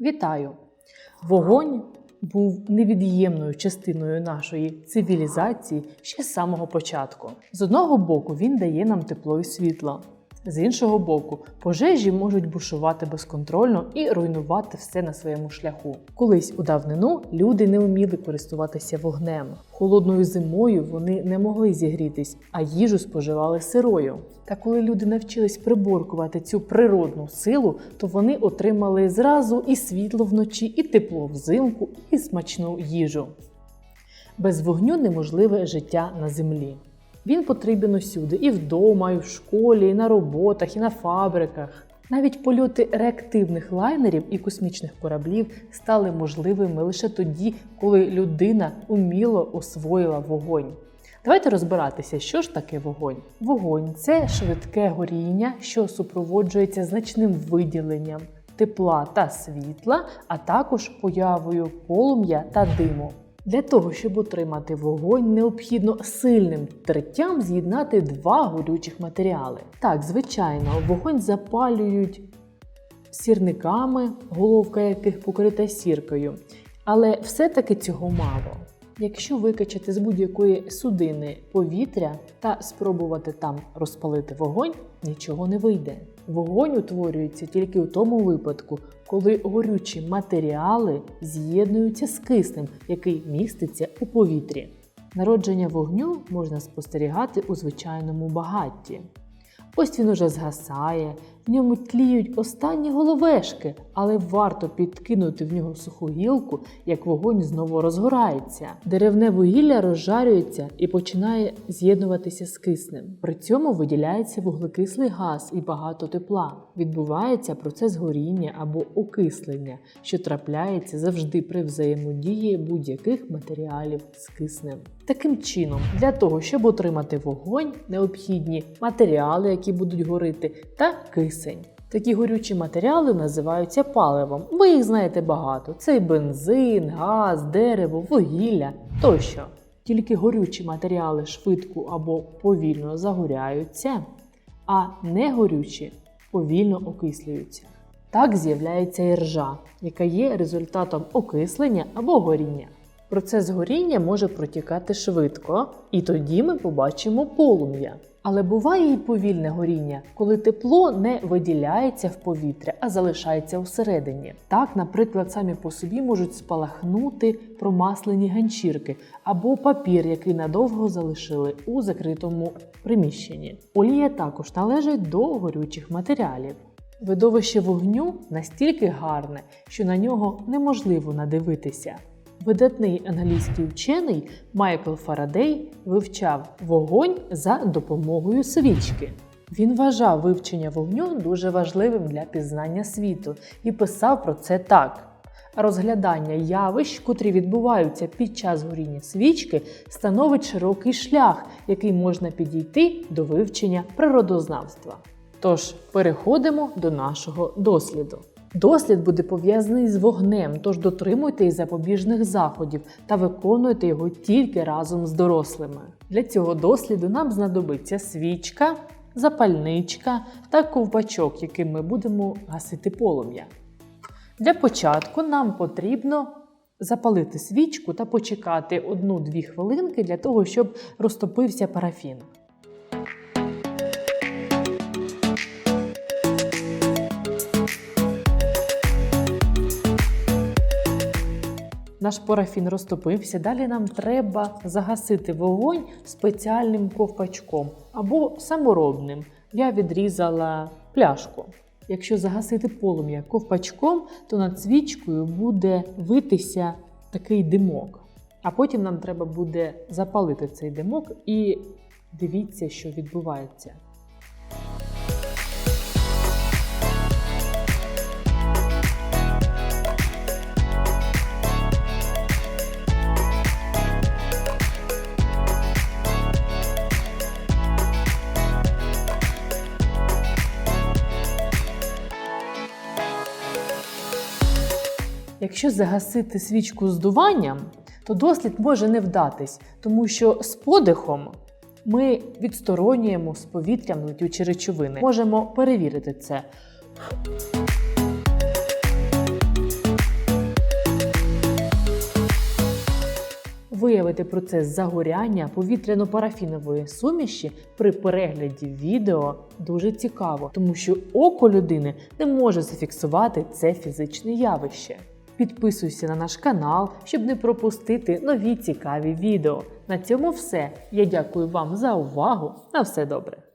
Вітаю! Вогонь був невід'ємною частиною нашої цивілізації ще з самого початку. З одного боку, він дає нам тепло і світло. З іншого боку, пожежі можуть бушувати безконтрольно і руйнувати все на своєму шляху. Колись у давнину люди не вміли користуватися вогнем. Холодною зимою вони не могли зігрітись, а їжу споживали сирою. Та коли люди навчились приборкувати цю природну силу, то вони отримали зразу і світло вночі, і тепло взимку, і смачну їжу. Без вогню неможливе життя на землі. Він потрібен усюди і вдома, і в школі, і на роботах, і на фабриках. Навіть польоти реактивних лайнерів і космічних кораблів стали можливими лише тоді, коли людина уміло освоїла вогонь. Давайте розбиратися, що ж таке вогонь. Вогонь це швидке горіння, що супроводжується значним виділенням тепла та світла, а також появою полум'я та диму. Для того, щоб отримати вогонь, необхідно сильним третям з'єднати два горючих матеріали. Так, звичайно, вогонь запалюють сірниками, головка яких покрита сіркою, але все-таки цього мало. Якщо викачати з будь-якої судини повітря та спробувати там розпалити вогонь, нічого не вийде. Вогонь утворюється тільки у тому випадку, коли горючі матеріали з'єднуються з киснем, який міститься у повітрі. Народження вогню можна спостерігати у звичайному багатті. Ось він уже згасає, в ньому тліють останні головешки, але варто підкинути в нього суху гілку, як вогонь знову розгорається. Деревне вугілля розжарюється і починає з'єднуватися з киснем. При цьому виділяється вуглекислий газ і багато тепла. Відбувається процес горіння або окислення, що трапляється завжди при взаємодії будь-яких матеріалів з киснем. Таким чином, для того, щоб отримати вогонь, необхідні матеріали, які будуть горити, та кисень. Такі горючі матеріали називаються паливом. Ви їх знаєте багато: це і бензин, газ, дерево, вугілля тощо. Тільки горючі матеріали швидко або повільно загоряються, а негорючі повільно окислюються. Так з'являється і ржа, яка є результатом окислення або горіння. Процес горіння може протікати швидко, і тоді ми побачимо полум'я. Але буває і повільне горіння, коли тепло не виділяється в повітря, а залишається всередині. Так, наприклад, самі по собі можуть спалахнути промаслені ганчірки або папір, який надовго залишили у закритому приміщенні. Олія також належить до горючих матеріалів. Видовище вогню настільки гарне, що на нього неможливо надивитися. Видатний англійський вчений Майкл Фарадей вивчав вогонь за допомогою свічки. Він вважав вивчення вогню дуже важливим для пізнання світу і писав про це так. Розглядання явищ, котрі відбуваються під час горіння свічки, становить широкий шлях, який можна підійти до вивчення природознавства. Тож переходимо до нашого досліду. Дослід буде пов'язаний з вогнем, тож дотримуйтесь запобіжних заходів та виконуйте його тільки разом з дорослими. Для цього досліду нам знадобиться свічка, запальничка та ковпачок, яким ми будемо гасити полум'я. Для початку нам потрібно запалити свічку та почекати 1-2 хвилинки для того, щоб розтопився парафін. Наш парафін розтопився. Далі нам треба загасити вогонь спеціальним ковпачком або саморобним. Я відрізала пляшку. Якщо загасити полум'я ковпачком, то над свічкою буде витися такий димок. А потім нам треба буде запалити цей димок і дивіться, що відбувається. Якщо загасити свічку здуванням, то дослід може не вдатись, тому що з подихом ми відсторонюємо з повітрям летючі речовини. Можемо перевірити це. Виявити процес загоряння повітряно-парафінової суміші при перегляді відео дуже цікаво, тому що око людини не може зафіксувати це фізичне явище. Підписуйся на наш канал, щоб не пропустити нові цікаві відео. На цьому все. Я дякую вам за увагу. На все добре.